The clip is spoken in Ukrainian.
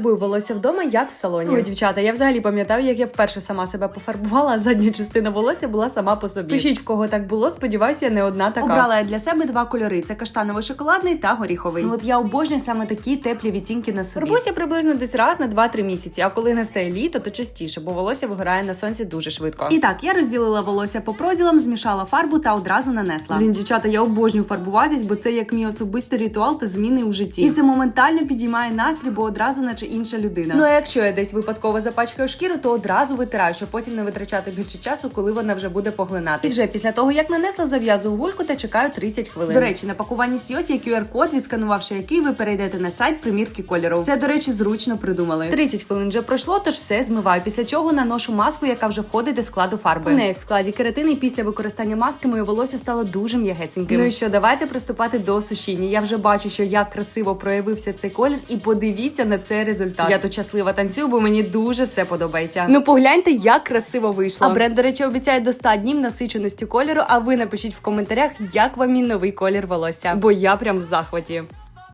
фарбую волосся вдома, як в салоні. Ой, дівчата, я взагалі пам'ятаю, як я вперше сама себе пофарбувала, а задня частина волосся була сама по собі. Пишіть, в кого так було. Сподіваюся, я не одна така. Обрала я для себе два кольори: це каштаново-шоколадний та горіховий. Ну, от я обожнюю саме такі теплі відтінки на собі. Фарбуюся приблизно десь раз на 2-3 місяці. А коли настає літо, то частіше, бо волосся вигорає на сонці дуже швидко. І так, я розділила волосся по проділам, змішала фарбу та одразу нанесла. Блін, дівчата, я обожнюю фарбуватись, бо це як мій особистий ритуал та зміни у житті. І це моментально підіймає настрій, бо одразу, наче інша людина. Ну а якщо я десь випадково запачкаю шкіру, то одразу витираю, щоб потім не витрачати більше часу, коли вона вже буде поглинати. І вже після того, як нанесла, зав'язую гульку та чекаю 30 хвилин. До речі, на пакуванні Сіос є QR-код, відсканувавши який ви перейдете на сайт примірки кольору. Це, до речі, зручно придумали. 30 хвилин вже пройшло, тож все змиваю. Після чого наношу маску, яка вже входить до складу фарби. У неї в складі кератин, і після використання маски моє волосся стало дуже м'ягесеньким. Ну і що, давайте приступати до сушіння. Я вже бачу, що як красиво проявився цей колір, і подивіться на цей результат. Я тут щаслива танцюю, бо мені дуже все подобається. Ну погляньте, як красиво вийшло. А бренд, до речі, обіцяє до 100 днів насиченості кольору. А ви напишіть в коментарях, як вам мій новий колір волосся. Бо я прям в захваті.